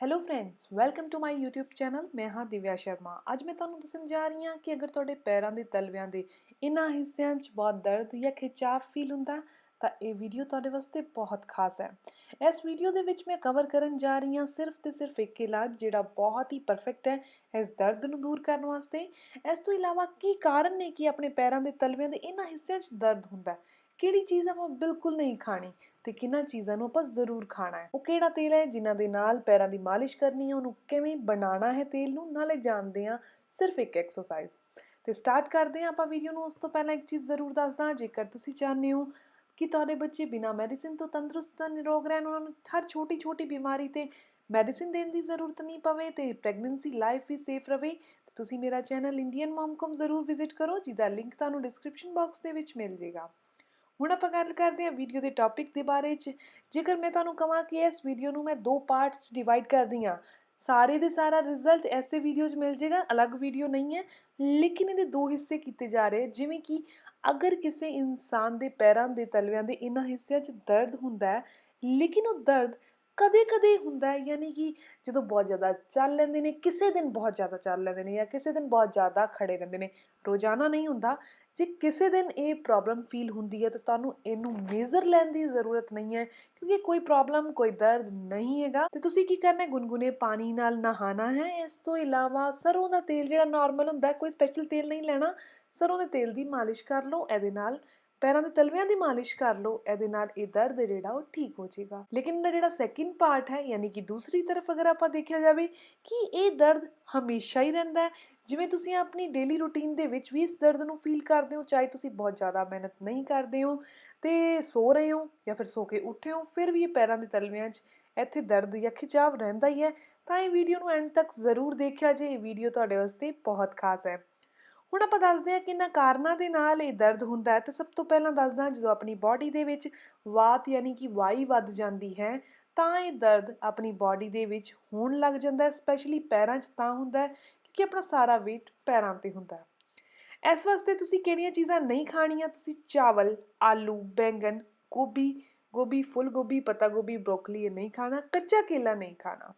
Hello friends welcome to my YouTube channel ਮੈਂ ਹਾਂ ਦਿਵਿਆ ਸ਼ਰਮਾ। ਅੱਜ ਮੈਂ ਤੁਹਾਨੂੰ ਦੱਸਣ ਜਾ ਰਹੀ ਹਾਂ ਕਿ ਅਗਰ ਤੁਹਾਡੇ ਪੈਰਾਂ ਦੇ ਤਲਵਿਆਂ ਦੇ ਇਹਨਾਂ ਹਿੱਸਿਆਂ 'ਚ ਬਹੁਤ ਦਰਦ ਜਾਂ ਖਿਚਾਵ ਫੀਲ ਹੁੰਦਾ, ਤਾਂ ਇਹ ਵੀਡੀਓ ਤੁਹਾਡੇ ਵਾਸਤੇ ਬਹੁਤ ਖਾਸ ਹੈ। ਇਸ ਵੀਡੀਓ ਦੇ ਵਿੱਚ ਮੈਂ ਕਵਰ ਕਰਨ ਜਾ ਰਹੀ ਹਾਂ ਸਿਰਫ ਤੇ ਸਿਰਫ ਇੱਕ ਇਲਾਜ ਜਿਹੜਾ ਬਹੁਤ ਹੀ ਪਰਫੈਕਟ ਹੈ ਇਸ ਦਰਦ ਨੂੰ ਦੂਰ ਕਰਨ ਵਾਸਤੇ। ਇਸ ਤੋਂ ਇਲਾਵਾ ਕੀ ਕਾਰਨ ਨੇ ਕਿ ਆਪਣੇ ਪੈਰਾਂ ਦੇ ਤਲਵਿਆਂ ਦੇ ਇਹਨਾਂ ਹਿੱਸਿਆਂ 'ਚ ਦਰਦ ਹੁੰਦਾ? ਕਿਹੜੀ ਚੀਜ਼ ਆਪਾਂ ਬਿਲਕੁਲ ਨਹੀਂ ਖਾਣੀ ਤੇ ਕਿਹਨਾਂ ਚੀਜ਼ਾਂ ਨੂੰ ਆਪਾਂ ਜ਼ਰੂਰ ਖਾਣਾ ਹੈ। ਉਹ ਕਿਹੜਾ ਤੇਲ ਹੈ ਜਿਨ੍ਹਾਂ ਦੇ ਨਾਲ ਪੈਰਾਂ ਦੀ ਮਾਲਿਸ਼ ਕਰਨੀ ਹੈ, ਉਹਨੂੰ ਕਿਵੇਂ ਬਣਾਉਣਾ ਹੈ ਤੇਲ ਨੂੰ, ਨਾਲੇ ਜਾਣਦੇ ਹਾਂ ਸਿਰਫ ਇੱਕ ਐਕਸਰਸਾਈਜ਼ ਤੇ ਸਟਾਰਟ ਕਰਦੇ ਹਾਂ ਆਪਾਂ ਵੀਡੀਓ ਨੂੰ, ਉਸ ਤੋਂ ਪਹਿਲਾਂ ਇੱਕ ਚੀਜ਼ ਜ਼ਰੂਰ ਦੱਸਦਾ, ਜੇਕਰ ਤੁਸੀਂ ਚਾਹੁੰਦੇ ਹੋ ਕਿ ਤੁਹਾਡੇ ਬੱਚੇ ਬਿਨਾਂ ਮੈਡੀਸਿਨ ਤੋਂ ਤੰਦਰੁਸਤ ਤੇ ਨਿਰੋਗ ਰਹਿਣ, ਉਹਨਾਂ ਨੂੰ ਹਰ ਛੋਟੀ ਛੋਟੀ ਬਿਮਾਰੀ ਤੇ ਮੈਡੀਸਿਨ ਦੇਣ ਦੀ ਜ਼ਰੂਰਤ ਨਹੀਂ ਪਵੇ ਤੇ ਪ੍ਰੈਗਨੈਂਸੀ ਲਾਈਫ ਵੀ ਸੇਫ ਰਵੇ ਤੁਸੀਂ ਮੇਰਾ ਚੈਨਲ ਇੰਡੀਅਨ ਮਮਕਮ ਜ਼ਰੂਰ ਵਿਜ਼ਿਟ ਕਰੋ, ਜਿਹਦਾ ਲਿੰਕ ਤੁਹਾਨੂੰ ਡਿਸਕ੍ਰਿਪਸ਼ਨ ਬਾਕਸ ਦੇ ਵਿੱਚ ਮਿਲ ਜਾਏਗਾ ਹੁਣ ਆਪਾਂ ਗੱਲ ਕਰਦੇ ਹਾਂ ਵੀਡੀਓ ਦੇ ਟੌਪਿਕ ਦੇ ਬਾਰੇ 'ਚ। ਜੇਕਰ ਮੈਂ ਤੁਹਾਨੂੰ ਕਹਾਂ ਕਿ ਇਸ ਵੀਡੀਓ ਨੂੰ ਮੈਂ ਦੋ ਪਾਰਟਸ ਡਿਵਾਈਡ ਕਰਦੀ ਹਾਂ, ਸਾਰੇ ਦੇ ਸਾਰਾ ਰਿਜ਼ਲਟ ਐਸੇ ਵੀਡੀਓ 'ਚ ਮਿਲ ਜਾਏਗਾ, ਅਲੱਗ ਵੀਡੀਓ ਨਹੀਂ ਹੈ, ਲੇਕਿਨ ਇਹਦੇ ਦੋ ਹਿੱਸੇ ਕੀਤੇ ਜਾ ਰਹੇ ਜਿਵੇਂ ਕਿ ਅਗਰ ਕਿਸੇ ਇਨਸਾਨ ਦੇ ਪੈਰਾਂ ਦੇ ਤਲਵਿਆਂ ਦੇ ਇਹਨਾਂ ਹਿੱਸਿਆਂ 'ਚ ਦਰਦ ਹੁੰਦਾ ਹੈ, ਲੇਕਿਨ ਉਹ ਦਰਦ ਕਦੇ-ਕਦੇ ਹੁੰਦਾ ਹੈ ਯਾਨੀ ਕਿ ਜਦੋਂ ਬਹੁਤ ਜ਼ਿਆਦਾ ਚੱਲ ਲੈਂਦੇ ਨੇ, ਕਿਸੇ ਦਿਨ ਬਹੁਤ ਜ਼ਿਆਦਾ ਚੱਲ ਲੈਂਦੇ ਨੇ ਜਾਂ ਕਿਸੇ ਦਿਨ ਬਹੁਤ ਜ਼ਿਆਦਾ ਖੜੇ ਰਹਿੰਦੇ ਨੇ, ਰੋਜ਼ਾਨਾ ਨਹੀਂ ਹੁੰਦਾ। ਜੇ ਕਿਸੇ ਦਿਨ ਇਹ ਪ੍ਰੋਬਲਮ ਫੀਲ ਹੁੰਦੀ ਹੈ ਤਾਂ ਤੁਹਾਨੂੰ ਇਹਨੂੰ ਮੇਜ਼ਰ ਲੈਣ ਦੀ ਜ਼ਰੂਰਤ ਨਹੀਂ ਹੈ, ਕਿਉਂਕਿ ਕੋਈ ਪ੍ਰੋਬਲਮ ਕੋਈ ਦਰਦ ਨਹੀਂ ਹੈਗਾ। ਤੇ ਤੁਸੀਂ ਕੀ ਕਰਨਾ ਹੈ? ਗੁਨਗੁਨੇ ਪਾਣੀ ਨਾਲ ਨਹਾਣਾ ਹੈ। ਇਸ ਤੋਂ ਇਲਾਵਾ ਸਰੋਂ ਦਾ ਤੇਲ ਜਿਹੜਾ ਨਾਰਮਲ ਹੁੰਦਾ ਕੋਈ ਸਪੈਸ਼ਲ ਤੇਲ ਨਹੀਂ ਲੈਣਾ। ਸਰੋਂ ਦੇ ਤੇਲ ਦੀ ਮਾਲਿਸ਼ ਕਰ ਲਓ, ਇਹਦੇ ਨਾਲ ਪੈਰਾਂ ਦੇ ਤਲਵਿਆਂ ਦੀ ਮਾਲਿਸ਼ ਕਰ ਲਓ, ਇਹਦੇ ਨਾਲ ਇਹ ਦਰਦ ਜਿਹੜਾ ਉਹ ਠੀਕ ਹੋ ਜਾਏਗਾ। ਲੇਕਿਨ ਇਹਦਾ ਜਿਹੜਾ ਸੈਕਿੰਡ ਪਾਰਟ ਹੈ, ਯਾਨੀ ਕਿ ਦੂਸਰੀ ਤਰਫ ਅਗਰ ਆਪਾਂ ਦੇਖਿਆ ਜਾਵੇ ਕਿ ਇਹ ਦਰਦ ਹਮੇਸ਼ਾ ਹੀ ਰਹਿੰਦਾ ਹੈ। ਜਿਵੇਂ ਤੁਸੀਂ ਆਪਣੀ ਡੇਲੀ ਰੂਟੀਨ ਦੇ ਵਿੱਚ ਵੀ ਇਸ ਦਰਦ ਨੂੰ ਫੀਲ ਕਰਦੇ ਹੋ, ਚਾਹੇ ਤੁਸੀਂ ਬਹੁਤ ਜ਼ਿਆਦਾ ਮਿਹਨਤ ਨਹੀਂ ਕਰਦੇ ਹੋ, ਤੇ ਸੋ ਰਹੇ ਹੋ ਜਾਂ ਫਿਰ ਸੋ ਕੇ ਉੱਠੇ ਹੋ, ਫਿਰ ਵੀ ਇਹ ਪੈਰਾਂ ਦੇ ਤਲਵਿਆਂ 'ਚ ਇੱਥੇ ਦਰਦ ਜਾਂ ਖਿਚਾਵ ਰਹਿੰਦਾ ਹੀ ਹੈ। ਤਾਂ ਇਹ ਵੀਡੀਓ ਨੂੰ ਐਂਡ ਤੱਕ ਜ਼ਰੂਰ ਦੇਖਿਆ ਜੇ ਇਹ ਵੀਡੀਓ ਤੁਹਾਡੇ ਵਾਸਤੇ ਬਹੁਤ ਖਾਸ ਹੈ। ਹੁਣ ਆਪਾਂ ਦੱਸਦੇ ਹਾਂ ਕਿ ਇਹਨਾਂ ਕਾਰਨਾਂ ਦੇ ਨਾਲ ਇਹ ਦਰਦ ਹੁੰਦਾ ਹੈ। ਤਾਂ ਸਭ ਤੋਂ ਪਹਿਲਾਂ ਦੱਸਦਾ ਜਦੋਂ ਆਪਣੀ ਬਾਡੀ ਦੇ ਵਿੱਚ ਵਾਤ ਯਾਨੀ ਕਿ ਵਾਈ ਵੱਧ ਜਾਂਦੀ ਹੈ, ਤਾਂ ਇਹ ਦਰਦ ਆਪਣੀ ਬਾਡੀ ਦੇ ਵਿੱਚ ਹੋਣ ਲੱਗ ਜਾਂਦਾ ਹੈ ਸਪੈਸ਼ਲੀ ਪੈਰਾਂ 'ਚ ਤਾਂ ਹੁੰਦਾ ਹੈ, ਕਿਉਂਕਿ ਆਪਣਾ ਸਾਰਾ weight ਪੈਰਾਂ ਤੇ ਹੁੰਦਾ ਹੈ। ਇਸ ਵਾਸਤੇ ਤੁਸੀਂ ਕਿਹੜੀਆਂ ਚੀਜ਼ਾਂ ਨਹੀਂ ਖਾਣੀਆਂ? ਤੁਸੀਂ ਚਾਵਲ, ਆਲੂ ਬੈਂਗਨ ਗੋਭੀ ਗੋਭੀ ਫੁੱਲ ਗੋਭੀ ਪੱਤਾ ਗੋਭੀ ਬ੍ਰੋਕਲੀ ਇਹ ਨਹੀਂ ਖਾਣਾ, ਕੱਚਾ ਕੇਲਾ ਨਹੀਂ ਖਾਣਾ।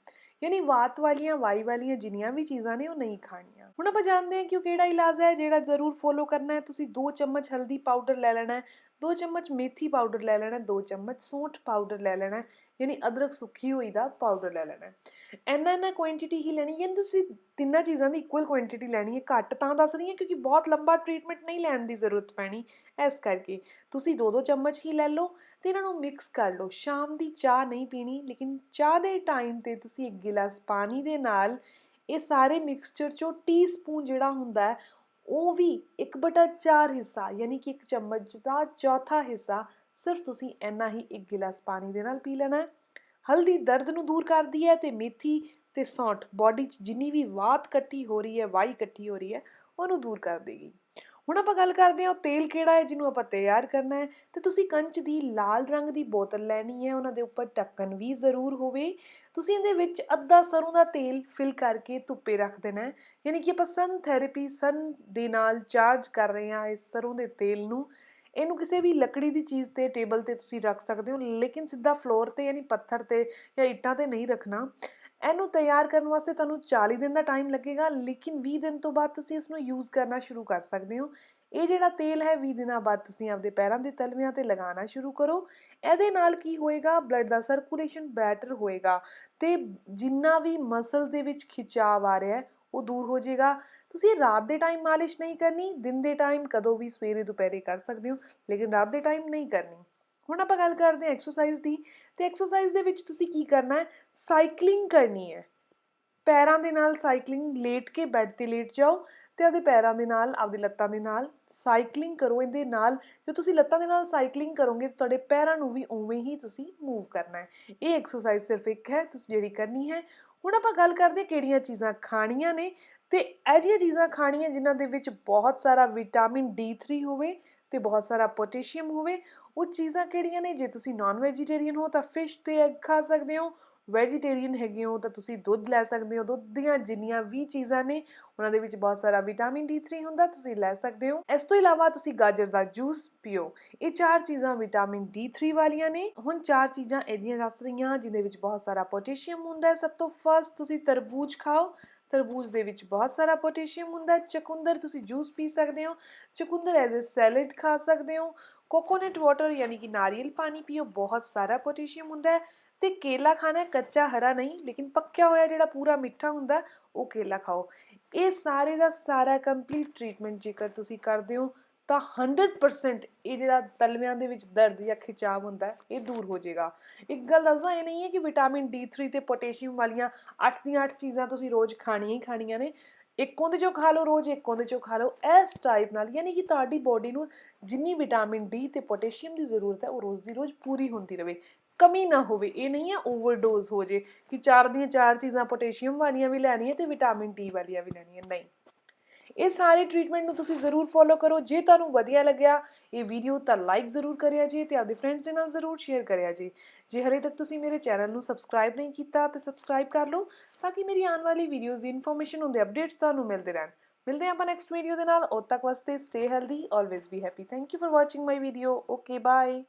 ਯਾਨੀ ਵਾਤ ਵਾਲੀਆਂ, ਵਾਈ ਵਾਲੀਆਂ ਜਿੰਨੀਆਂ ਵੀ ਚੀਜ਼ਾਂ ਨੇ ਉਹ ਨਹੀਂ ਖਾਣੀਆਂ। ਹੁਣ ਆਪਾਂ ਜਾਣਦੇ ਹਾਂ ਕਿ ਉਹ ਕਿਹੜਾ ਇਲਾਜ ਹੈ, ਜਿਹੜਾ ਜ਼ਰੂਰ ਫੋਲੋ ਕਰਨਾ ਹੈ। ਤੁਸੀਂ 2 ਚਮਚ ਹਲਦੀ ਪਾਊਡਰ ਲੈ ਲੈਣਾ ਹੈ 2 ਚਮਚ ਮੇਥੀ ਪਾਊਡਰ ਲੈ ਲੈਣਾ ਹੈ 2 ਚਮਚ ਸੌਂਠ ਪਾਊਡਰ ਲੈ ਲੈਣਾ ਯਾਨੀ ਅਦਰਕ ਸੁੱਕੀ ਹੋਈ ਦਾ ਪਾਊਡਰ ਲੈ ਲੈਣਾ ਹੈ। ਇੰਨਾ ਇੰਨਾ ਕੁਆਂਟੀਟੀ ਹੀ ਲੈਣੀ ਯਾਨੀ ਤੁਸੀਂ ਤਿੰਨਾਂ ਚੀਜ਼ਾਂ ਦੀ ਇਕੁਅਲ ਕੁਆਂਟੀਟੀ ਲੈਣੀ ਹੈ। ਘੱਟ ਤਾਂ ਦੱਸ ਰਹੀ ਹਾਂ, ਕਿਉਂਕਿ ਬਹੁਤ ਲੰਬਾ ਟ੍ਰੀਟਮੈਂਟ ਨਹੀਂ ਲੈਣ ਦੀ ਜ਼ਰੂਰਤ ਪੈਣੀ ਇਸ ਕਰਕੇ। ਤੁਸੀਂ 2-2 ਚਮਚ ਹੀ ਲੈ ਲਓ ਤੇ ਇਹਨਾਂ ਨੂੰ ਮਿਕਸ ਕਰ ਲਓ। ਸ਼ਾਮ ਦੀ ਚਾਹ ਨਹੀਂ ਪੀਣੀ, ਲੇਕਿਨ ਚਾਹ ਦੇ ਟਾਈਮ ਤੇ ਤੁਸੀਂ ਇੱਕ ਗਿਲਾਸ ਪਾਣੀ ਦੇ ਨਾਲ ਇਹ ਸਾਰੇ ਮਿਕਸਚਰ ਚੋਂ ਟੀਸਪੂਨ ਜਿਹੜਾ ਹੁੰਦਾ ਹੈ, ਉਹ ਵੀ 1/4 ਹਿੱਸਾ, ਯਾਨੀ ਕਿ ਇੱਕ ਚਮਚ ਦਾ ਚੌਥਾ ਹਿੱਸਾ ਸਿਰਫ ਤੁਸੀਂ ਇੰਨਾ ਹੀ ਇੱਕ ਗਿਲਾਸ ਪਾਣੀ ਦੇ ਨਾਲ ਪੀ ਲੈਣਾ ਹੈ। ਹਲਦੀ ਦਰਦ ਨੂੰ ਦੂਰ ਕਰਦੀ ਹੈ ਤੇ ਮੇਥੀ ਤੇ ਸੌਂਠ ਬਾਡੀ 'ਚ ਜਿੰਨੀ ਵੀ ਵਾਤ ਇਕੱਠੀ ਹੋ ਰਹੀ ਹੈ, ਵਾਈ ਇਕੱਠੀ ਹੋ ਰਹੀ ਹੈ, ਉਹਨੂੰ ਦੂਰ ਕਰ ਦੇਗੀ। ਹੁਣ ਆਪਾਂ ਗੱਲ ਕਰਦੇ ਹਾਂ ਉਹ ਤੇਲ ਕਿਹੜਾ ਹੈ ਜਿਹਨੂੰ ਆਪਾਂ ਤਿਆਰ ਕਰਨਾ ਹੈ, ਤੇ ਤੁਸੀਂ ਕੰਚ ਦੀ ਲਾਲ ਰੰਗ ਦੀ ਬੋਤਲ ਲੈਣੀ ਹੈ, ਉਹਨਾਂ ਦੇ ਉੱਪਰ ਢੱਕਣ ਵੀ ਜ਼ਰੂਰ ਹੋਵੇ। ਤੁਸੀਂ ਇਹਦੇ ਵਿੱਚ ਅੱਧਾ ਸਰੋਂ ਦਾ ਤੇਲ ਫਿਲ ਕਰਕੇ ਧੁੱਪੇ ਰੱਖ ਦੇਣਾ ਹੈ, ਯਾਨੀ ਕਿ ਆਪਾਂ ਸਨ ਥੈਰੇਪੀ ਸਨ ਦੇ ਨਾਲ ਚਾਰਜ ਕਰ ਰਹੇ ਹਾਂ ਇਸ ਸਰੋਂ ਦੇ ਤੇਲ ਨੂੰ। ਇਹਨੂੰ ਕਿਸੇ ਵੀ ਲੱਕੜੀ ਦੀ ਚੀਜ਼ ਤੇ ਟੇਬਲ ਤੇ ਤੁਸੀਂ ਰੱਖ ਸਕਦੇ ਹੋ, ਲੇਕਿਨ ਸਿੱਧਾ ਫਲੋਰ ਤੇ, ਯਾਨੀ ਪੱਥਰ ਤੇ ਜਾਂ ਇੱਟਾਂ ਤੇ ਨਹੀਂ ਰੱਖਣਾ। ਇਹਨੂੰ ਤਿਆਰ ਕਰਨ ਵਾਸਤੇ ਤੁਹਾਨੂੰ 40 ਦਿਨ ਦਾ ਟਾਈਮ ਲੱਗੇਗਾ, ਲੇਕਿਨ 20 ਦਿਨ ਤੋਂ ਬਾਅਦ ਤੁਸੀਂ ਇਸ ਨੂੰ ਯੂਜ਼ ਕਰਨਾ ਸ਼ੁਰੂ ਕਰ ਸਕਦੇ ਹੋ। ਇਹ ਜਿਹੜਾ ਤੇਲ ਹੈ 20 ਦਿਨਾਂ ਬਾਅਦ ਤੁਸੀਂ ਆਪਦੇ ਪੈਰਾਂ ਦੇ ਤਲਵਿਆਂ ਤੇ ਲਗਾਉਣਾ ਸ਼ੁਰੂ ਕਰੋ। ਇਹਦੇ ਨਾਲ ਕੀ ਹੋਏਗਾ ਬਲੱਡ ਦਾ ਸਰਕੂਲੇਸ਼ਨ ਬੈਟਰ ਹੋਏਗਾ ਤੇ ਜਿੰਨਾ ਵੀ ਮਸਲ ਦੇ ਵਿੱਚ ਖਿਚਾਵ ਆ ਰਿਹਾ ਹੈ, ਉਹ ਦੂਰ ਹੋ ਜਾਏਗਾ। ਤੁਸੀਂ ਰਾਤ ਦੇ ਟਾਈਮ ਮਾਲਿਸ਼ ਨਹੀਂ ਕਰਨੀ, ਦਿਨ ਦੇ ਟਾਈਮ ਕਦੋਂ ਵੀ ਸਵੇਰੇ ਦੁਪਹਿਰੇ ਕਰ ਸਕਦੇ ਹੋ, ਲੇਕਿਨ ਰਾਤ ਦੇ ਟਾਈਮ ਨਹੀਂ ਕਰਨੀ। ਹੁਣ ਆਪਾਂ ਗੱਲ ਕਰਦੇ ਹਾਂ ਐਕਸਰਸਾਈਜ਼ ਦੀ, ਤੇ ਐਕਸਰਸਾਈਜ਼ ਦੇ ਵਿੱਚ ਤੁਸੀਂ ਕੀ ਕਰਨਾ ਹੈ? ਸਾਈਕਲਿੰਗ ਕਰਨੀ ਹੈ। ਪੈਰਾਂ ਦੇ ਨਾਲ ਸਾਈਕਲਿੰਗ ਲੇਟ ਕੇ ਬੈੱਡ ਤੇ ਲੇਟ ਜਾਓ ਤੇ ਆਪਦੇ ਪੈਰਾਂ ਦੇ ਨਾਲ, ਆਪਦੀ ਲੱਤਾਂ ਦੇ ਨਾਲ ਸਾਈਕਲਿੰਗ ਕਰੋ। ਇਹਦੇ ਨਾਲ ਜੇ ਤੁਸੀਂ ਲੱਤਾਂ ਦੇ ਨਾਲ ਸਾਈਕਲਿੰਗ ਕਰੋਗੇ, ਤੁਹਾਡੇ ਪੈਰਾਂ ਨੂੰ ਵੀ ਉਵੇਂ ਹੀ ਤੁਸੀਂ ਮੂਵ ਕਰਨਾ ਹੈ। ਇਹ ਐਕਸਰਸਾਈਜ਼ ਸਿਰਫ ਇੱਕ ਹੈ, ਤੁਸੀਂ ਜਿਹੜੀ ਕਰਨੀ ਹੈ। ਹੁਣ ਆਪਾਂ ਗੱਲ ਕਰਦੇ ਕਿਹੜੀਆਂ ਚੀਜ਼ਾਂ ਖਾਣੀਆਂ ਨੇ, ਤੇ ਇਹ ਜਿਹੀਆਂ ਚੀਜ਼ਾਂ ਖਾਣੀਆਂ ਜਿਨ੍ਹਾਂ ਦੇ ਵਿੱਚ ਬਹੁਤ ਸਾਰਾ ਵਿਟਾਮਿਨ D3 ਹੋਵੇ ਤੇ ਬਹੁਤ ਸਾਰਾ ਪੋਟਾਸ਼ੀਅਮ ਹੋਵੇ, ਉਹ ਚੀਜ਼ਾਂ ਕਿਹੜੀਆਂ ਨੇ? ਜੇ ਤੁਸੀਂ ਨਾਨ ਵੈਜੀਟੇਰੀਅਨ ਹੋ ਤਾਂ ਫਿਸ਼ ਤੇ ਐਗ ਖਾ ਸਕਦੇ ਹੋ ਵੈਜੀਟੇਰੀਅਨ ਹੈਗੇ ਹੋ ਤਾਂ ਤੁਸੀਂ ਦੁੱਧ ਲੈ ਸਕਦੇ ਹੋ। ਦੁੱਧ ਦੀਆਂ ਜਿੰਨੀਆਂ ਵੀ ਚੀਜ਼ਾਂ ਨੇ, ਉਹਨਾਂ ਦੇ ਵਿੱਚ ਬਹੁਤ ਸਾਰਾ ਵਿਟਾਮਿਨ D3 ਹੁੰਦਾ, ਤੁਸੀਂ ਲੈ ਸਕਦੇ ਹੋ। ਇਸ ਤੋਂ ਇਲਾਵਾ ਤੁਸੀਂ ਗਾਜਰ ਦਾ ਜੂਸ ਪੀਓ। ਇਹ ਚਾਰ ਚੀਜ਼ਾਂ ਵਿਟਾਮਿਨ D3 ਵਾਲੀਆਂ ਨੇ। ਹੁਣ ਚਾਰ ਚੀਜ਼ਾਂ ਇਹਦੀਆਂ ਦੱਸ ਰਹੀਆਂ ਜਿਹਦੇ ਵਿੱਚ ਬਹੁਤ ਸਾਰਾ ਪੋਟਾਸ਼ੀਅਮ ਹੁੰਦਾ। ਹੈ ਸਭ ਤੋਂ ਫਸਟ ਤੁਸੀਂ ਤਰਬੂਜ ਖਾਓ। ਤਰਬੂਜ ਦੇ ਵਿੱਚ ਬਹੁਤ ਸਾਰਾ ਪੋਟਾਸ਼ੀਅਮ ਹੁੰਦਾ ਹੈ। ਚਕੁੰਦਰ ਤੁਸੀਂ ਜੂਸ ਪੀ ਸਕਦੇ ਹੋ। ਚਕੁੰਦਰ ਐਜ਼ ਅ ਸੈਲਡ ਖਾ ਸਕਦੇ ਹੋ। ਕੋਕੋਨਟ ਵਾਟਰ ਯਾਨੀ ਕਿ ਨਾਰੀਅਲ ਪਾਣੀ ਪੀਓ, ਬਹੁਤ ਸਾਰਾ ਪੋਟਾਸ਼ੀਅਮ ਹੁੰਦਾ ਹੈ। ਤੇ ਕੇਲਾ ਖਾਣਾ ਕੱਚਾ ਹਰਾ ਨਹੀਂ, ਲੇਕਿਨ ਪੱਕਿਆ ਹੋਇਆ ਜਿਹੜਾ ਪੂਰਾ ਮਿੱਠਾ ਹੁੰਦਾ ਉਹ ਕੇਲਾ ਖਾਓ। ਇਹ ਸਾਰੇ ਦਾ ਸਾਰਾ ਕੰਪਲੀਟ ਟ੍ਰੀਟਮੈਂਟ ਜੇਕਰ ਤੁਸੀਂ ਕਰਦੇ ਹੋ ਤਾਂ 100% ਇਹ ਜਿਹੜਾ ਤਲਵਿਆਂ ਦੇ ਵਿੱਚ ਦਰਦ ਜਾਂ ਖਿਚਾਵ ਹੁੰਦਾ ਇਹ ਦੂਰ ਹੋ ਜਾਏਗਾ। ਇੱਕ ਗੱਲ ਦੱਸਦਾ, ਇਹ ਨਹੀਂ ਹੈ ਕਿ ਵਿਟਾਮਿਨ D3 ਤੇ ਪੋਟਾਸ਼ੀਅਮ ਵਾਲੀਆਂ 8 ਦੀਆਂ 8 ਚੀਜ਼ਾਂ ਤੁਸੀਂ ਰੋਜ਼ ਖਾਣੀਆਂ ਹੀ ਖਾਣੀਆਂ ਨੇ। ਇੱਕੋਂ ਦੇ ਚੋਂ ਖਾ ਲਓ ਰੋਜ਼, ਇੱਕੋਂ ਦੇ ਚੋਂ ਖਾ ਲਓ। ਇਸ ਟਾਈਪ ਨਾਲ ਯਾਨੀ ਕਿ ਤੁਹਾਡੀ ਬੋਡੀ ਨੂੰ ਜਿੰਨੀ ਵਿਟਾਮਿਨ ਡੀ ਤੇ ਪੋਟਾਸ਼ੀਅਮ ਦੀ ਜ਼ਰੂਰਤ ਹੈ, ਉਹ ਰੋਜ਼ ਦੀ ਰੋਜ਼ ਪੂਰੀ ਹੁੰਦੀ ਰਹੇ ਕਮੀ ਨਾ ਹੋਵੇ, ਇਹ ਨਹੀਂ ਹੈ ਓਵਰਡੋਜ਼ ਹੋ ਜੇ ਕਿ ਚਾਰ ਦੀਆਂ ਚਾਰ ਚੀਜ਼ਾਂ ਪੋਟਾਸ਼ੀਅਮ ਵਾਲੀਆਂ ਵੀ ਲੈਣੀਆਂ ਤੇ ਵਿਟਾਮਿਨ ਡੀ ਵਾਲੀਆਂ ਵੀ ਲੈਣੀਆਂ, ਨਹੀਂ। ਇਹ ਸਾਰੇ ਟ੍ਰੀਟਮੈਂਟ ਨੂੰ ਤੁਸੀਂ ਜ਼ਰੂਰ ਫੋਲੋ ਕਰੋ। ਜੇ ਤੁਹਾਨੂੰ ਵਧੀਆ ਲੱਗਿਆ ਇਹ ਵੀਡੀਓ ਤਾਂ ਲਾਈਕ ਜ਼ਰੂਰ ਕਰਿਆ ਜੀ ਤੇ ਆਪਦੇ ਫਰੈਂਡਸ ਦੇ ਨਾਲ ਜ਼ਰੂਰ ਸ਼ੇਅਰ ਕਰਿਆ ਜੀ। ਜੇ ਹਲੇ ਤੱਕ ਤੁਸੀਂ ਮੇਰੇ ਚੈਨਲ ਨੂੰ ਸਬਸਕ੍ਰਾਈਬ ਨਹੀਂ ਕੀਤਾ ਤਾਂ ਸਬਸਕ੍ਰਾਈਬ ਕਰ ਲਓ ਤਾਂ ਕਿ ਮੇਰੀ ਆਉਣ ਵਾਲੀ ਵੀਡੀਓਜ਼ ਦੀ ਇਨਫੋਰਮੇਸ਼ਨ ਹੁੰਦੇ ਅਪਡੇਟਸ ਤੁਹਾਨੂੰ ਮਿਲਦੇ ਰਹਿਣ। ਮਿਲਦੇ ਹਾਂ ਆਪਾਂ ਨੈਕਸਟ ਵੀਡੀਓ ਦੇ ਨਾਲ। ਉਦ ਤੱਕ ਵਾਸਤੇ stay healthy always be happy thank you for watching my video okay bye